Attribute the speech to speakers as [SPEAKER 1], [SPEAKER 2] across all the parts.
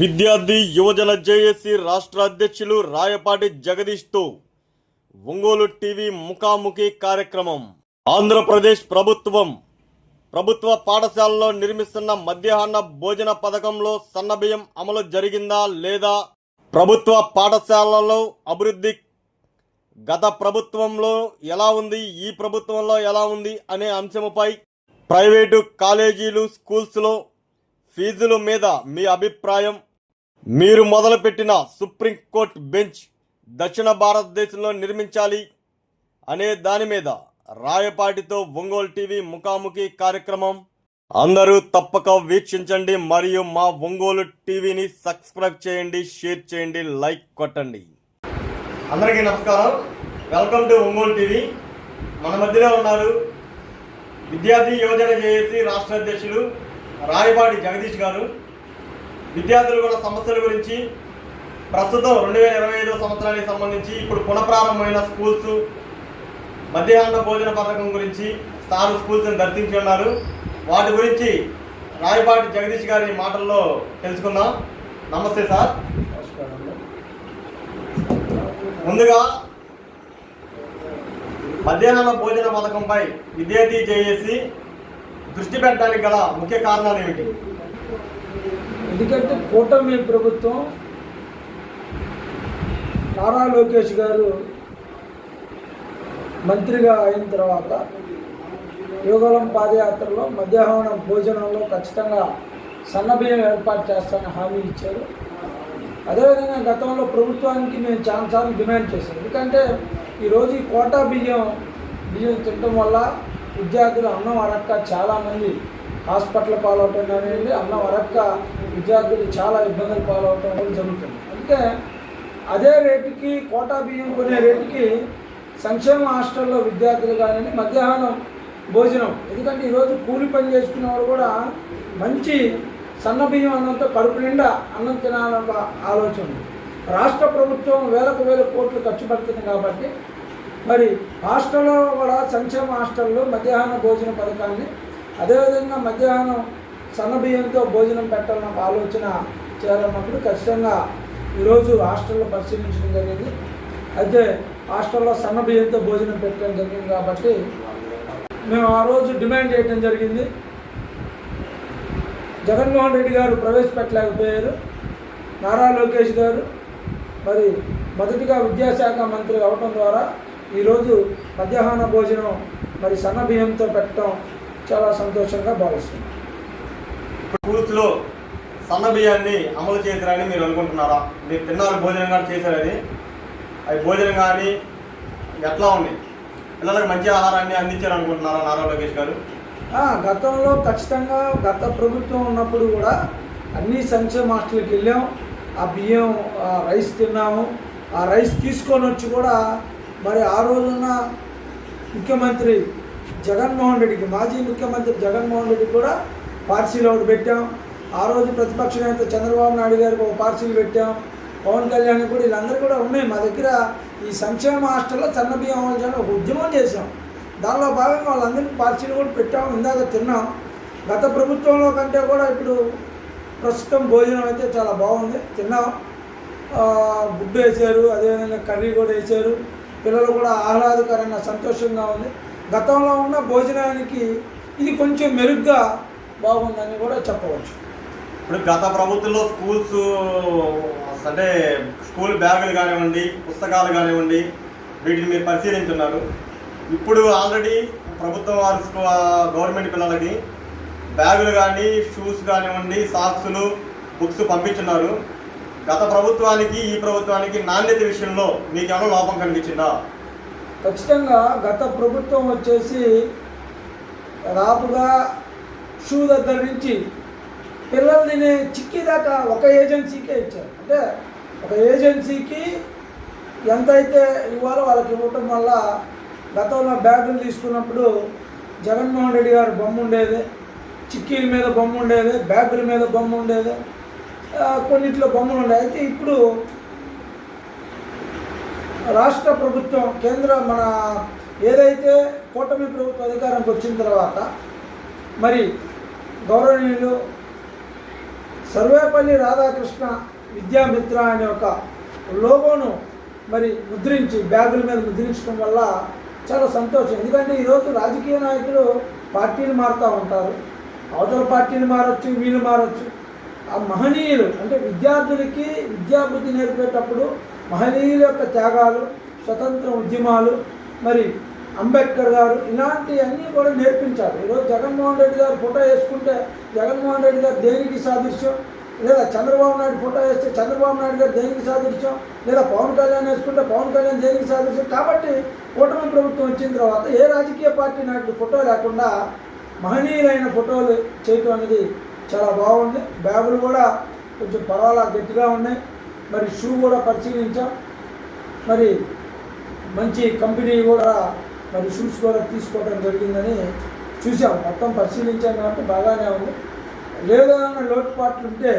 [SPEAKER 1] విద్యార్థి యువజన జేఏసీ రాష్ట్ర అధ్యక్షులు రాయపాటి జగదీష్తో ఒంగోలు టీవీ ముఖాముఖి కార్యక్రమం. ఆంధ్రప్రదేశ్ ప్రభుత్వం ప్రభుత్వ పాఠశాలలో నిర్మిస్తున్న మధ్యాహ్న భోజన పథకంలో సన్నబియ్యం అమలు జరిగిందా లేదా? ప్రభుత్వ పాఠశాలలో అభివృద్ధి గత ప్రభుత్వంలో ఎలా ఉంది ఈ ప్రభుత్వంలో ఎలా ఉంది అనే అంశముపై ప్రైవేటు కాలేజీలు స్కూల్స్లో ఫీజుల మీద మీ అభిప్రాయం? మీరు మొదలుపెట్టిన సుప్రీంకోర్టు బెంచ్ దక్షిణ భారతదేశంలో నిర్మించాలి అనే దాని మీద రాయపాటితో ఒంగోలు టీవీ ముఖాముఖి కార్యక్రమం. అందరూ తప్పక వీక్షించండి మరియు మా ఒంగోలు టీవీని సబ్స్క్రైబ్ చేయండి షేర్ చేయండి లైక్ కొట్టండి. అందరికీ నమస్కారం. Welcome to Ongole TV. మన మధ్యలో ఉన్నారు విద్యార్థి యువజన చేసి రాష్ట్ర అధ్యక్షులు రాయపాటి జగదీష్ గారు. విద్యార్థులు కూడా సమస్యల గురించి ప్రస్తుతం రెండు వేల ఇరవై ఐదో సంవత్సరానికి సంబంధించి ఇప్పుడు పునఃప్రారంభమైన స్కూల్స్ మధ్యాహ్న భోజన పథకం గురించి స్థాను స్కూల్స్ని దర్శించి ఉన్నారు. వాటి గురించి రాయపాటి జగదీష్ గారి మాటల్లో తెలుసుకుందాం. నమస్తే సార్. ముందుగా మధ్యాహ్న భోజన పథకంపై విద్యార్థి చేసి దృష్టి పెట్టడానికి గల ముఖ్య కారణాలు ఏమిటి?
[SPEAKER 2] ఎందుకంటే కూటమి ప్రభుత్వం నారా లోకేష్ గారు మంత్రిగా అయిన తర్వాత యోగలం పాదయాత్రలో మధ్యాహ్నం భోజనంలో ఖచ్చితంగా సన్నబియ్యం ఏర్పాటు చేస్తానని హామీ ఇచ్చారు. అదేవిధంగా గతంలో ప్రభుత్వానికి మేము చాలాసార్లు డిమాండ్ చేశాం. ఎందుకంటే ఈరోజు ఈ కోటా బియ్యం బియ్యం తినడం వల్ల విద్యార్థులు అన్నం అరక్క చాలామంది హాస్పిటల్ పాలవటం కానివ్వండి అన్నం అరక్క విద్యార్థులు చాలా ఇబ్బందులు పాలవటం కూడా జరుగుతుంది. అందుకే అదే రేటుకి కోటా బియ్యం కొనే రేటుకి సంక్షేమ హాస్టల్లో విద్యార్థులు కానివ్వండి మధ్యాహ్నం భోజనం. ఎందుకంటే ఈరోజు కూలి పని చేసుకునే వాళ్ళు కూడా మంచి సన్న బియ్యం అన్నంతో కడుపు నిండా అన్నం తినాలన్న ఆలోచన ఉంది. రాష్ట్ర ప్రభుత్వం వేలకు వేల కోట్లు ఖర్చు పెడుతుంది కాబట్టి మరి హాస్టల్లో కూడా సంక్షేమ హాస్టల్లో మధ్యాహ్న భోజన పథకాన్ని అదేవిధంగా మధ్యాహ్నం సన్న బియ్యంతో భోజనం పెట్టాలన్న ఆలోచన చేయాలన్నప్పుడు ఖచ్చితంగా ఈరోజు హాస్టల్లో పరిశీలించడం జరిగింది. అయితే హాస్టల్లో సన్నబియ్యంతో భోజనం పెట్టడం జరిగింది కాబట్టి మేము ఆ రోజు డిమాండ్ చేయడం జరిగింది. జగన్మోహన్ రెడ్డి గారు ప్రవేశపెట్టలేకపోయారు. నారా లోకేష్ గారు మరి మొదటిగా విద్యాశాఖ మంత్రి అవటం ద్వారా ఈరోజు మధ్యాహ్న భోజనం మరి సన్న బియ్యంతో పెట్టడం చాలా సంతోషంగా భావిస్తున్నాం.
[SPEAKER 1] స్కూల్స్లో సన్న బియ్యాన్ని అమలు చేశారని మీరు అనుకుంటున్నారా? మీరు తిన్నారు భోజనం కానీ చేశారని? అది భోజనం కానీ ఎట్లా ఉంది? పిల్లలకు మంచి ఆహారాన్ని అందించారు అనుకుంటున్నారా నారా లోకేష్ గారు?
[SPEAKER 2] గతంలో ఖచ్చితంగా గత ప్రభుత్వం ఉన్నప్పుడు కూడా అన్ని సంక్షేమ హాస్టల్కి వెళ్ళాం. ఆ బియ్యం రైస్ తిన్నాము. ఆ రైస్ తీసుకొని వచ్చి కూడా మరి ఆ రోజున ముఖ్యమంత్రి జగన్మోహన్ రెడ్డికి మాజీ ముఖ్యమంత్రి జగన్మోహన్ రెడ్డికి కూడా పార్సీలు ఒకటి పెట్టాం. ఆ రోజు ప్రతిపక్ష నేత చంద్రబాబు నాయుడు గారికి ఒక పార్సీలు పెట్టాం. పవన్ కళ్యాణ్ కూడా వీళ్ళందరూ కూడా ఉన్నాయి. మా దగ్గర ఈ సంక్షేమ హాస్టల్లో సన్న బియ్యం ఒక ఉద్యమం చేశాం. దానిలో భాగంగా వాళ్ళందరికీ పార్సీలు కూడా పెట్టాం. ఇందాక తిన్నాం. గత ప్రభుత్వంలో కంటే కూడా ఇప్పుడు ప్రస్తుతం భోజనం అయితే చాలా బాగుంది. తిన్నాం. గుడ్డు వేసారు అదేవిధంగా కర్రీ కూడా వేసారు పిల్లలు కూడా ఆహ్లాదకరంగా సంతోషంగా ఉంది. గతంలో ఉన్న భోజనానికి ఇది కొంచెం మెరుగ్గా బాగుందని కూడా చెప్పవచ్చు.
[SPEAKER 1] ఇప్పుడు గత ప్రభుత్వంలో స్కూల్స్ అంటే స్కూల్ బ్యాగులు కానివ్వండి పుస్తకాలు కానివ్వండి వీటిని మీరు పరిశీలించున్నారు. ఇప్పుడు ఆల్రెడీ ప్రభుత్వం వారు గవర్నమెంట్ పిల్లలకి బ్యాగులు కానీ షూస్ కానివ్వండి సాక్సులు బుక్స్ పంపించున్నారు. గత ప్రభుత్వానికి ఈ ప్రభుత్వానికి నాణ్యత విషయంలో మీకు ఏమైనా లోపం కనిపించిందా?
[SPEAKER 2] ఖచ్చితంగా గత ప్రభుత్వం వచ్చేసి దాదాపుగా షూ దగ్గర నుంచి పిల్లలు తినే చిక్కీ దాకా ఒక ఏజెన్సీకే ఇచ్చారు. అంటే ఒక ఏజెన్సీకి ఎంతైతే ఇవ్వాలో వాళ్ళకి ఇవ్వటం వల్ల గతంలో బ్యాగులు తీసుకున్నప్పుడు జగన్మోహన్ రెడ్డి గారు బొమ్మ ఉండేది చిక్కీల మీద బొమ్మ ఉండేది బ్యాగుల మీద బొమ్మ ఉండేది కొన్నింటిలో కొన్నిట్లో బొమ్మలు ఉండేవి. అయితే ఇప్పుడు రాష్ట్ర ప్రభుత్వం కేంద్ర మన ఏదైతే కూటమి ప్రభుత్వ అధికారంకి వచ్చిన తర్వాత మరి గౌరవనీయులు సర్వేపల్లి రాధాకృష్ణ విద్యామిత్ర అనే ఒక లోగోను మరి ముద్రించి బ్యాగుల మీద ముద్రించడం వల్ల చాలా సంతోషం. ఎందుకంటే ఈరోజు రాజకీయ నాయకులు పార్టీలు మారుతూ ఉంటారు. అవతల పార్టీలు మారచ్చు వీళ్ళు మారచ్చు. ఆ మహనీయులు అంటే విద్యార్థులకి విద్యాబుద్ధి నేర్పేటప్పుడు మహనీయుల యొక్క త్యాగాలు స్వతంత్ర ఉద్యమాలు మరి అంబేద్కర్ గారు ఇలాంటివన్నీ కూడా నేర్పించాలి. ఈరోజు జగన్మోహన్ రెడ్డి గారు ఫోటో వేసుకుంటే జగన్మోహన్ రెడ్డి గారు దేనికి సాదృశ్యం? లేదా చంద్రబాబు నాయుడు ఫోటో వేస్తే చంద్రబాబు నాయుడు గారు దేనికి సాదృశ్యం? లేదా పవన్ కళ్యాణ్ వేసుకుంటే పవన్ కళ్యాణ్ దేనికి సాదృశ్యం? కాబట్టి కూటమి ప్రభుత్వం వచ్చిన తర్వాత ఏ రాజకీయ పార్టీ నాయుడు ఫోటో లేకుండా మహనీయులైన ఫోటోలు చేయటం అనేది చాలా బాగుంది. బ్యాగులు కూడా కొంచెం పర్వాలా గట్టిగా ఉన్నాయి. మరి షూ కూడా పరిశీలించాం. మరి మంచి కంపెనీ కూడా మరి షూస్ కూడా తీసుకోవడం జరిగిందని చూసాం మొత్తం పరిశీలించాం కాబట్టి బాగానే ఉంది. లేదన్న లోటుపాట్లు ఉంటే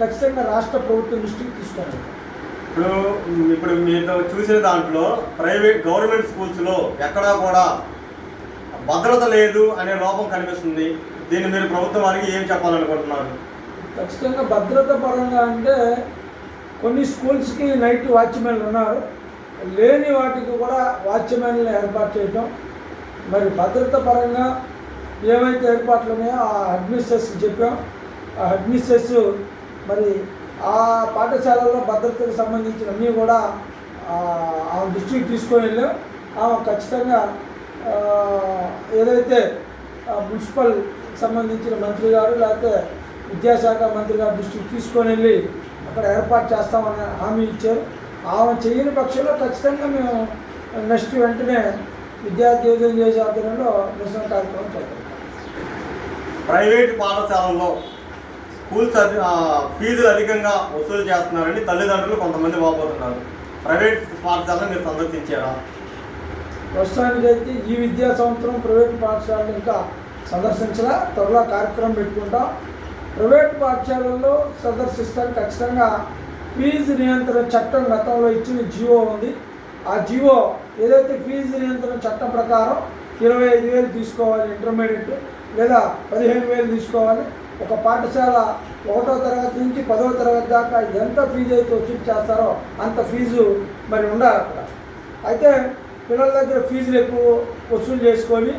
[SPEAKER 2] ఖచ్చితంగా రాష్ట్ర ప్రభుత్వం దృష్టికి తీసుకోండి
[SPEAKER 1] ఇప్పుడు ఇప్పుడు మీతో చూసిన దాంట్లో ప్రైవేట్ గవర్నమెంట్ స్కూల్స్లో ఎక్కడా కూడా భద్రత లేదు అనే లోపం కనిపిస్తుంది. దీన్ని మీరు ప్రభుత్వం వారికి ఏం చెప్పాలనుకుంటున్నారు?
[SPEAKER 2] ఖచ్చితంగా భద్రత పరంగా అంటే కొన్ని స్కూల్స్కి నైట్ వాచ్మెన్లు ఉన్నారు. లేని వాటికి కూడా వాచ్మెన్లు ఏర్పాటు చేయటం మరి భద్రత పరంగా ఏవైతే ఏర్పాట్లు ఉన్నాయో ఆ అడ్మినిస్ట్రేస్ చెప్పాం. ఆ అడ్మినిస్ట్రేస్ మరి ఆ పాఠశాలలో భద్రతకు సంబంధించిన అన్నీ కూడా ఆ, ఆమె దృష్టికి తీసుకొని వెళ్ళాం. ఆమె ఖచ్చితంగా ఏదైతే మున్సిపల్ సంబంధించిన మంత్రి గారు లేకపోతే విద్యాశాఖ మంత్రి గారు దృష్టికి తీసుకొని వెళ్ళి అక్కడ ఏర్పాటు చేస్తామని హామీ ఇచ్చారు. ఆమె చేయని పక్షంలో ఖచ్చితంగా మేము నెక్స్ట్ వెంటనే విద్యార్థి యోజన చేసే ఆధ్వర్యంలో నిరసన కార్యక్రమం చేద్దాం.
[SPEAKER 1] ప్రైవేట్ పాఠశాలల్లో స్కూల్స్ ఫీజులు అధికంగా వసూలు చేస్తున్నారని తల్లిదండ్రులు కొంతమంది వాపోతున్నారు ప్రైవేట్ పాఠశాలను మీరు సందర్శించారా?
[SPEAKER 2] ప్రస్తుతానికైతే ఈ విద్యా సంవత్సరం ప్రైవేట్ పాఠశాలలు ఇంకా సందర్శించరా త్వరలో కార్యక్రమం పెట్టుకుంటాం. ప్రైవేట్ పాఠశాలల్లో సందర్శిస్తాం ఖచ్చితంగా ఫీజు నియంత్రణ చట్టం గతంలో ఇచ్చిన జియో ఉంది. ఆ జియో ఏదైతే ఫీజు నియంత్రణ చట్టం ప్రకారం ఇరవై ఐదు వేలు తీసుకోవాలి ఇంటర్మీడియట్ లేదా పదిహేను వేలు తీసుకోవాలి ఒక పాఠశాల ఒకటో తరగతి నుంచి పదో తరగతి దాకా ఎంత ఫీజు అయితే వసూలు చేస్తారో అంత ఫీజు మరి ఉండాలి అక్కడ. అయితే పిల్లల దగ్గర ఫీజులు ఎక్కువ వసూలు చేసుకొని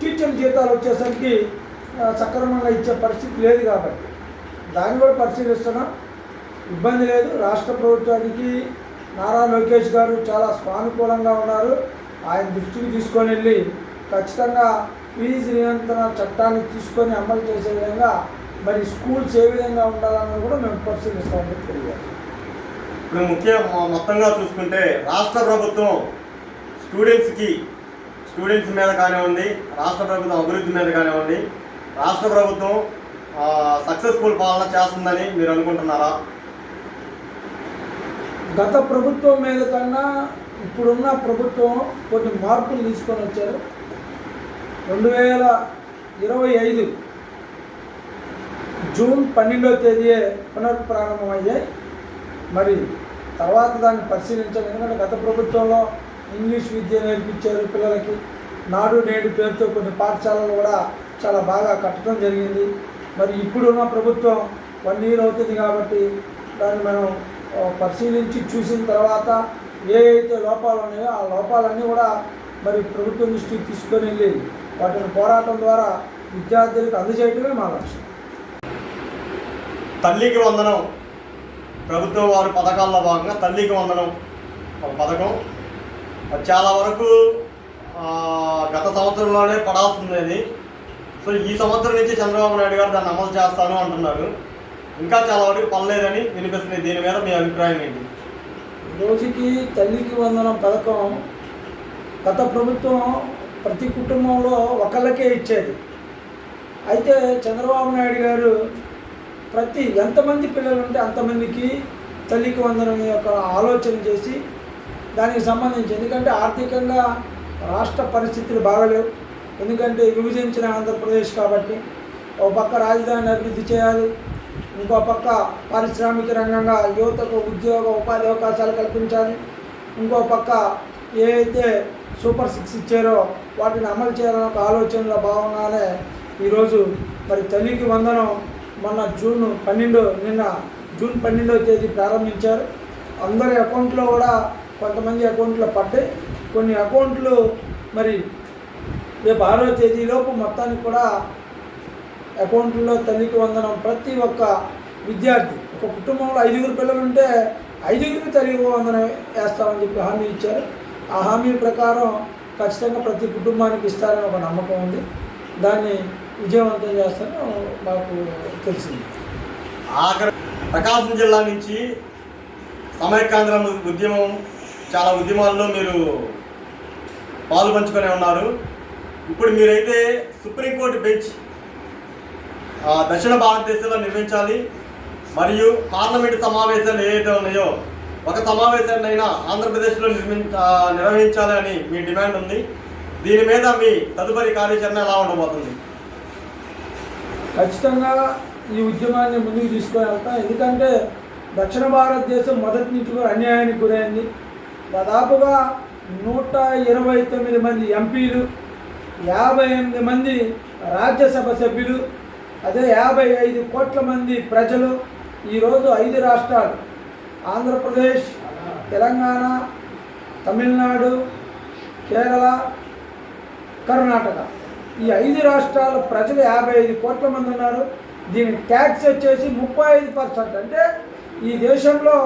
[SPEAKER 2] టీచర్ జీతాలు వచ్చేసరికి సక్రమంగా ఇచ్చే పరిస్థితి లేదు కాబట్టి. దాన్ని కూడా పరిశీలిస్తున్నాం. ఇబ్బంది లేదు. రాష్ట్ర ప్రభుత్వానికి నారా లోకేష్ గారు చాలా స్వానుకూలంగా ఉన్నారు. ఆయన దృష్టికి తీసుకొని వెళ్ళి ఖచ్చితంగా ఫీజు నియంత్రణ చట్టాన్ని తీసుకొని అమలు చేసే విధంగా మరి స్కూల్స్ ఏ విధంగా ఉండాలన్నది కూడా మేము పరిశీలిస్తామని తెలియాలి
[SPEAKER 1] ఇప్పుడు ముఖ్య మొత్తంగా చూసుకుంటే రాష్ట్ర ప్రభుత్వం స్టూడెంట్స్కి స్టూడెంట్స్ మీద కానివ్వండి రాష్ట్ర ప్రభుత్వం అభివృద్ధి మీద కానివ్వండి రాష్ట్ర ప్రభుత్వం సక్సెస్ఫుల్ పాలన చేస్తుందని మీరు అనుకుంటున్నారా?
[SPEAKER 2] గత ప్రభుత్వం మీద కన్నా ఇప్పుడున్న ప్రభుత్వం కొన్ని మార్పులు తీసుకొని వచ్చారు. రెండు వేల ఇరవై ఐదు జూన్ పన్నెండవ తేదీయే పునఃప్రారంభమయ్యాయి. మరి తర్వాత దాన్ని పరిశీలించాలి. ఎందుకంటే గత ప్రభుత్వంలో ఇంగ్లీష్ విద్య నేర్పించారు పిల్లలకి. నాడు నేడు పేరుతో కొన్ని పాఠశాలలు కూడా చాలా బాగా కట్టడం జరిగింది. మరి ఇప్పుడున్న ప్రభుత్వం వన్ ఇయర్ అవుతుంది కాబట్టి దాన్ని మనం పరిశీలించి చూసిన తర్వాత ఏ అయితే లోపాలు ఉన్నాయో ఆ లోపాలన్నీ కూడా మరి ప్రభుత్వం దృష్టికి తీసుకొని వెళ్ళి వాటిని పోరాటం ద్వారా విద్యార్థులకు అందజేయటమే మా లక్ష్యం.
[SPEAKER 1] తల్లికి వందనం. ప్రభుత్వం వారి పథకాల్లో భాగంగా తల్లికి వందనం ఒక పథకం. అది చాలా వరకు గత సంవత్సరంలోనే పడాల్సింది అది సో ఈ సంవత్సరం నుంచి చంద్రబాబు నాయుడు గారు దాన్ని అమలు చేస్తాను అంటున్నారు. ఇంకా చాలా వరకు పనిలేదని వినిపిస్తుంది. దీని మీద మీ అభిప్రాయం ఏంటి?
[SPEAKER 2] రోజుకి తల్లికి వందనం పథకం గత ప్రభుత్వం ప్రతి కుటుంబంలో ఒకళ్ళకే ఇచ్చేది. అయితే చంద్రబాబు నాయుడు గారు ప్రతి ఎంతమంది పిల్లలు ఉంటే అంతమందికి తల్లికి వందనం యొక్క ఆలోచన చేసి దానికి సంబంధించి ఎందుకంటే ఆర్థికంగా రాష్ట్ర పరిస్థితులు బాగలేవు. ఎందుకంటే విభజించిన ఆంధ్రప్రదేశ్ కాబట్టి ఒక పక్క రాజధాని అభివృద్ధి చేయాలి ఇంకో పక్క పారిశ్రామిక రంగంగా యువతకు ఉద్యోగ ఉపాధి అవకాశాలు కల్పించాలి. ఇంకో పక్క ఏదైతే సూపర్ సిక్స్ ఇచ్చారో వాటిని అమలు చేయాలన్న ఒక ఆలోచనలో భాగంగానే ఈరోజు మరి తల్లికి వందనం మొన్న జూన్ పన్నెండు నిన్న జూన్ పన్నెండవ తేదీ ప్రారంభించారు. అందరి అకౌంట్లో కూడా కొంతమంది అకౌంట్లో పడ్డాయి. కొన్ని అకౌంట్లు మరి రేపు ఆరో తేదీలోపు మొత్తానికి కూడా అకౌంట్లో తల్లికి వందనం ప్రతి ఒక్క విద్యార్థి. ఒక కుటుంబంలో ఐదుగురు పిల్లలు ఉంటే ఐదుగురికి తల్లికి వందనం వేస్తామని చెప్పి హామీ ఇచ్చారు. ఆ హామీ ప్రకారం ఖచ్చితంగా ప్రతి కుటుంబానికి ఇస్తారని ఒక నమ్మకం ఉంది. దాన్ని విజయవంతం చేస్తారని మాకు తెలిసింది.
[SPEAKER 1] ఆఖరి ప్రకాశం జిల్లా నుంచి సమైక్యాంధ్ర ఉద్యమం చాలా ఉద్యమాల్లో మీరు పాలు పంచుకొని ఉన్నారు. ఇప్పుడు మీరైతే సుప్రీంకోర్టు బెంచ్ దక్షిణ భారతదేశంలో నిర్మించాలి. మరియు పార్లమెంటు సమావేశాలు ఏవైతే ఉన్నాయో ఒక సమావేశాన్నైనా ఆంధ్రప్రదేశ్లో నిర్మి నిర్వహించాలి అని మీ డిమాండ్ ఉంది. దీని మీద మీ తదుపరి కార్యాచరణ ఎలా ఉండబోతుంది?
[SPEAKER 2] ఖచ్చితంగా ఈ ఉద్యమాన్ని ముందుకు తీసుకొని ఎందుకంటే దక్షిణ భారతదేశం మొదటి నుంచి కూడా అన్యాయానికి గురైంది. దాదాపుగా నూట ఇరవై తొమ్మిది మంది ఎంపీలు యాభై ఎనిమిది మంది రాజ్యసభ సభ్యులు అదే యాభై ఐదు కోట్ల మంది ప్రజలు ఈరోజు ఐదు రాష్ట్రాలు ఆంధ్రప్రదేశ్ తెలంగాణ తమిళనాడు కేరళ కర్ణాటక. ఈ ఐదు రాష్ట్రాల ప్రజలు యాభై ఐదు కోట్ల మంది ఉన్నారు. దీని ట్యాక్స్ వచ్చేసి ముప్పై ఐదు పర్సెంట్. అంటే ఈ దేశంలో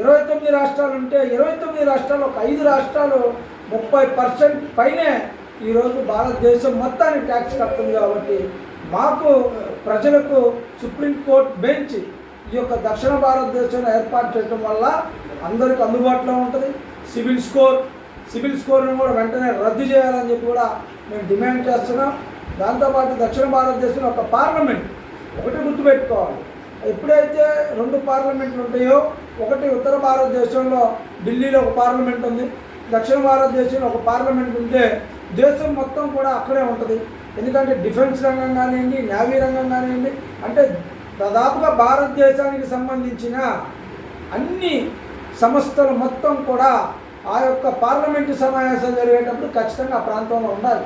[SPEAKER 2] ఇరవై తొమ్మిది రాష్ట్రాలు ఉంటే ఇరవై తొమ్మిది రాష్ట్రాలు ఒక ఐదు రాష్ట్రాలు ముప్పై పర్సెంట్ పైనే ఈరోజు భారతదేశం మొత్తానికి ట్యాక్స్ కడుతుంది కాబట్టి మాకు ప్రజలకు సుప్రీంకోర్టు బెంచ్ ఈ యొక్క దక్షిణ భారతదేశంలో ఏర్పాటు చేయడం వల్ల అందరికి అందుబాటులో ఉంటుంది. సివిల్ స్కోర్ సివిల్ స్కోర్ను కూడా వెంటనే రద్దు చేయాలని చెప్పి కూడా మేము డిమాండ్ చేస్తున్నాం. దాంతోపాటు దక్షిణ భారతదేశంలో ఒక పార్లమెంట్ ఒకటి గుర్తుపెట్టుకోవాలి. ఎప్పుడైతే రెండు పార్లమెంట్లు ఉంటాయో ఒకటి ఉత్తర భారతదేశంలో ఢిల్లీలో ఒక పార్లమెంట్ ఉంది. దక్షిణ భారతదేశంలో ఒక పార్లమెంట్ ఉంటే దేశం మొత్తం కూడా అక్కడే ఉంటుంది. ఎందుకంటే డిఫెన్స్ రంగం కానివ్వండి నేవీ రంగం కానివ్వండి అంటే దాదాపుగా భారతదేశానికి సంబంధించిన అన్ని సంస్థలు మొత్తం కూడా ఆ యొక్క పార్లమెంటు సమావేశాలు జరిగేటప్పుడు ఖచ్చితంగా ఆ ప్రాంతంలో ఉండాలి.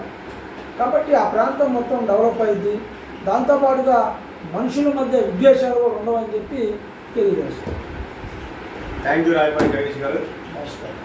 [SPEAKER 2] కాబట్టి ఆ ప్రాంతం మొత్తం డెవలప్ అయింది. దాంతోపాటుగా మనుషుల మధ్య విద్వేషాలు కూడా ఉండవని చెప్పి తెలియజేస్తాం
[SPEAKER 1] థ్యాంక్ యూ జగదీష్ గారు.
[SPEAKER 2] నమస్కారం.